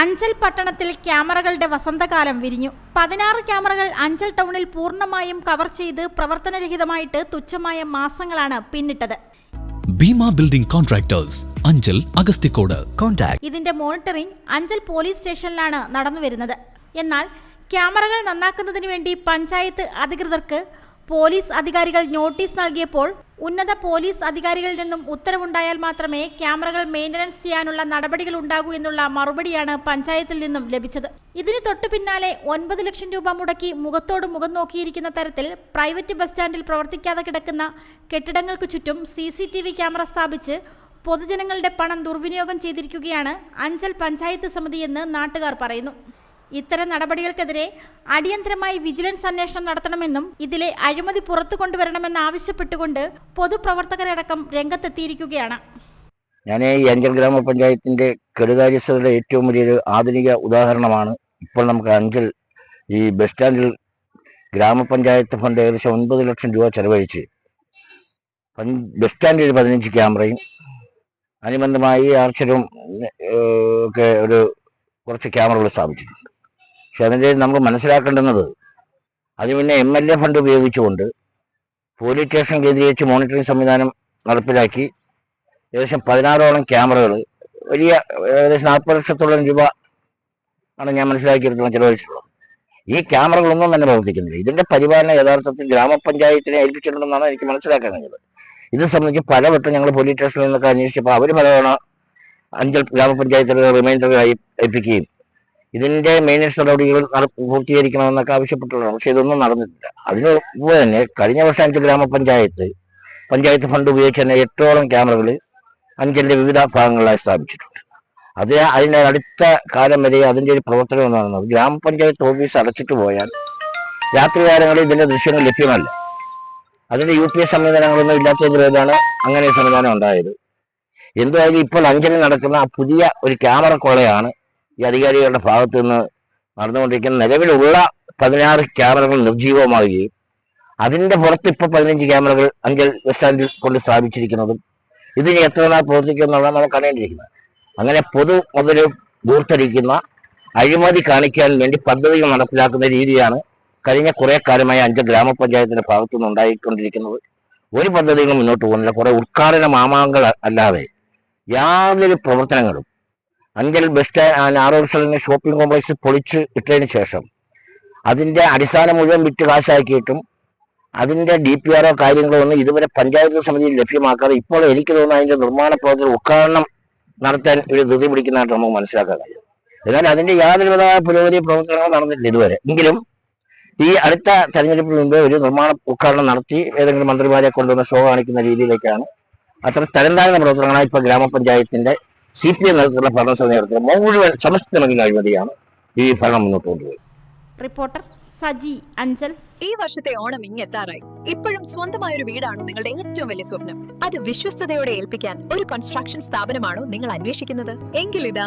അഞ്ചൽ പട്ടണത്തിൽ ക്യാമറകളുടെ വസന്തകാലം വിരിഞ്ഞു. പതിനാറ് ക്യാമറകൾ അഞ്ചൽ ടൗണിൽ പൂർണമായും കവർ ചെയ്ത് പ്രവർത്തനരഹിതമായിട്ട് തുച്ഛമായ മാസങ്ങളാണ് പിന്നിട്ടത്. Bhima building contractors Anchal Agasthikode Contact ഇതിന്റെ മോണിറ്ററിംഗ് അഞ്ചൽ പോലീസ് സ്റ്റേഷനിലാണ് നടന്നുവരുന്നത്. എന്നാൽ ക്യാമറകൾ നന്നാക്കുന്നതിന് വേണ്ടി പഞ്ചായത്ത് അധികൃതർക്ക് പോലീസ് അധികാരികൾ നോട്ടീസ് നൽകിയപ്പോൾ ഉന്നത പോലീസ് അധികാരികളിൽ നിന്നും ഉത്തരവുണ്ടായാൽ മാത്രമേ ക്യാമറകൾ മെയിന്റനൻസ് ചെയ്യാനുള്ള നടപടികൾ ഉണ്ടാകൂ എന്നുള്ള മറുപടിയാണ് പഞ്ചായത്തിൽ നിന്നും ലഭിച്ചത്. ഇതിന് തൊട്ടു പിന്നാലെ ഒൻപത് ലക്ഷം രൂപ മുടക്കി മുഖത്തോട് മുഖം നോക്കിയിരിക്കുന്ന തരത്തിൽ പ്രൈവറ്റ് ബസ് സ്റ്റാൻഡിൽ പ്രവർത്തിക്കാതെ കിടക്കുന്ന കെട്ടിടങ്ങൾക്ക് ചുറ്റും സി ക്യാമറ സ്ഥാപിച്ച് പൊതുജനങ്ങളുടെ പണം ദുർവിനിയോഗം ചെയ്തിരിക്കുകയാണ് അഞ്ചൽ പഞ്ചായത്ത് സമിതിയെന്ന് നാട്ടുകാർ പറയുന്നു. ഇത്തരം നടപടികൾക്കെതിരെ അടിയന്തരമായി വിജിലൻസ് അന്വേഷണം നടത്തണമെന്നും ഇതിലെ അഴിമതി പുറത്തു കൊണ്ടുവരണമെന്ന് ആവശ്യപ്പെട്ടുകൊണ്ട് പൊതുപ്രവർത്തകരടക്കം രംഗത്തെത്തിയിരിക്കുകയാണ്. ഞാൻ ഈ അഞ്ചൽ ഗ്രാമപഞ്ചായത്തിന്റെ കെടുകാര്യസ്ഥതയുടെ ഏറ്റവും വലിയൊരു ആധുനിക ഉദാഹരണമാണ് ഇപ്പോൾ നമുക്ക് അഞ്ചൽ ഈ ബസ് സ്റ്റാൻഡിൽ ഗ്രാമപഞ്ചായത്ത് ഫണ്ട് ഏകദേശം ഒൻപത് ലക്ഷം രൂപ ചെലവഴിച്ച് ബസ് സ്റ്റാൻഡിൽ പതിനഞ്ച് ക്യാമറയും അനുബന്ധമായി ആർച്ചറും ഒക്കെ ഒരു കുറച്ച് ക്യാമറകൾ സ്ഥാപിച്ചിട്ടുണ്ട്. പക്ഷെ അതിന്റെ നമുക്ക് മനസ്സിലാക്കേണ്ടുന്നത് അതിന് പിന്നെ എം എൽ എ ഫണ്ട് ഉപയോഗിച്ചുകൊണ്ട് പോലീസ് സ്റ്റേഷൻ കേന്ദ്രീകരിച്ച് മോണിറ്ററിംഗ് സംവിധാനം നടപ്പിലാക്കി ഏകദേശം പതിനാറോളം ക്യാമറകൾ വലിയ ഏകദേശം നാൽപ്പത് ലക്ഷത്തോളം രൂപ ആണ് ഞാൻ മനസ്സിലാക്കിയെടുത്തോളം ചിലവഴിച്ചിട്ടുള്ളത്. ഈ ക്യാമറകളൊന്നും തന്നെ പ്രവർത്തിക്കുന്നില്ല. ഇതിന്റെ പരിപാലനം യഥാർത്ഥത്തിൽ ഗ്രാമപഞ്ചായത്തിനെ ഏൽപ്പിച്ചിട്ടുണ്ടെന്നാണ് എനിക്ക് മനസ്സിലാക്കാൻ കഴിഞ്ഞത് ഇത് സംബന്ധിച്ച് പലവട്ടം ഞങ്ങൾ പോലീസ് സ്റ്റേഷനിൽ നിന്നൊക്കെ അന്വേഷിച്ചപ്പോൾ അവർ പലതവണ അഞ്ചൽ ഗ്രാമപഞ്ചായത്തിൽ റിമൈൻഡർ ഏൽപ്പിക്കുകയും ഇതിന്റെ മെയിനൻസ് നടപടികൾ നട- പൂർത്തീകരിക്കണമെന്നൊക്കെ ആവശ്യപ്പെട്ടുള്ളതാണ് പക്ഷെ ഇതൊന്നും നടന്നിട്ടില്ല. അതിന് മുമ്പ് തന്നെ കഴിഞ്ഞ വർഷം അഞ്ച് ഗ്രാമപഞ്ചായത്ത് പഞ്ചായത്ത് ഫണ്ട് ഉപയോഗിച്ച് തന്നെ എട്ടോളം ക്യാമറകൾ അഞ്ചലിന്റെ വിവിധ ഭാഗങ്ങളിലായി സ്ഥാപിച്ചിട്ടുണ്ട്. അത് അതിന്റെ അടുത്ത കാലം വരെ അതിന്റെ ഒരു പ്രവർത്തനം എന്ന് പറയുന്നത് ഗ്രാമപഞ്ചായത്ത് ഓഫീസ് അടച്ചിട്ട് പോയാൽ രാത്രികാലങ്ങളിൽ ഇതിന്റെ ദൃശ്യങ്ങൾ ലഭ്യമല്ല. അതിന്റെ യു പി എസ് സംവിധാനങ്ങളൊന്നും ഇല്ലാത്തതിന്റെ അങ്ങനെ സംവിധാനം ഉണ്ടായത്. എന്തായാലും ഇപ്പോൾ അഞ്ചലിൽ നടക്കുന്ന ആ പുതിയ ഒരു ക്യാമറ കൊള്ളയാണ് ഈ അധികാരികളുടെ ഭാഗത്തു നിന്ന് നടന്നുകൊണ്ടിരിക്കുന്ന നിലവിലുള്ള പതിനാറ് ക്യാമറകൾ നിർജീവമാവുകയും അതിന്റെ പുറത്ത് ഇപ്പോൾ പതിനഞ്ച് ക്യാമറകൾ അഞ്ചൽ ബസ് സ്റ്റാൻഡിൽ കൊണ്ട് സ്ഥാപിച്ചിരിക്കുന്നതും ഇതിന് എത്ര നാൾ പ്രവർത്തിക്കും എന്നുള്ളതാണ് നമ്മൾ കാണേണ്ടിയിരിക്കുന്നത് അങ്ങനെ പൊതു മുതൽ ദൂർത്തടിക്കുന്ന അഴിമതി കാണിക്കാൻ വേണ്ടി പദ്ധതികൾ നടപ്പിലാക്കുന്ന രീതിയാണ് കഴിഞ്ഞ കുറേ കാലമായി അഞ്ച് ഗ്രാമപഞ്ചായത്തിന്റെ ഭാഗത്തു നിന്ന് ഉണ്ടായിക്കൊണ്ടിരിക്കുന്നത്. ഒരു പദ്ധതികളും മുന്നോട്ട് പോകുന്നില്ല. കുറേ ഉദ്ഘാടന മാമാങ്കൾ അല്ലാതെ യാതൊരു പ്രവർത്തനങ്ങളും അഞ്ചൽ ബസ് സ്റ്റാൻഡ് ആറോത്സലിനെ ഷോപ്പിംഗ് കോംപ്ലക്സ് പൊളിച്ച് ഇട്ടതിന് ശേഷം അതിന്റെ അടിസ്ഥാനം മുഴുവൻ വിറ്റ് കാശാക്കിയിട്ടും അതിന്റെ ഡി പി ആറോ കാര്യങ്ങളോ ഒന്നും ഇതുവരെ പഞ്ചായത്ത് സമിതിയിൽ ലഭ്യമാക്കാതെ ഇപ്പോൾ എനിക്ക് തോന്നുന്നു അതിന്റെ നിർമ്മാണ പ്രവർത്തനം ഉദ്ഘാടനം നടത്താൻ ഒരു ധൃതി പിടിക്കുന്നതായിട്ട് നമുക്ക് മനസ്സിലാക്കാൻ കഴിയും എന്നാൽ അതിന്റെ യാതൊരു വിധമായ പുരോഗതി പ്രവർത്തനങ്ങളും നടന്നിട്ടില്ല ഇതുവരെ. എങ്കിലും ഈ അടുത്ത തെരഞ്ഞെടുപ്പിന് മുമ്പ് ഒരു നിർമ്മാണ ഉദ്ഘാടനം നടത്തി ഏതെങ്കിലും മന്ത്രിമാരെ കൊണ്ടുവന്ന് ഷോ കാണിക്കുന്ന രീതിയിലേക്കാണ് അത്ര തരം താഴ്ന്ന പ്രവർത്തനങ്ങളാണ് ഇപ്പോൾ ഗ്രാമപഞ്ചായത്തിന്റെ സി പി എം നേതൃത്വത്തിലുള്ള ഭരണസമിതി സമയത്ത് മുഴുവൻ സമസ്തമെങ്കിലും അഴിമതിയാണ് ഈ ഭരണം മുന്നോട്ട് കൊണ്ടുപോയി റിപ്പോർട്ടർ സജി അഞ്ചൽ. ഈ വർഷത്തെ ഓണം ഇങ്ങെത്താറായി. ഇപ്പോഴും സ്വന്തമായ ഒരു വീടാണോ നിങ്ങളുടെ ഏറ്റവും വലിയ സ്വപ്നം. അത് വിശ്വസ്തയോടെ ഏൽപ്പിക്കാൻ ഒരു കൺസ്ട്രക്ഷൻ സ്ഥാപനമാണോ നിങ്ങൾ അന്വേഷിക്കുന്നത്? എങ്കിലിതാ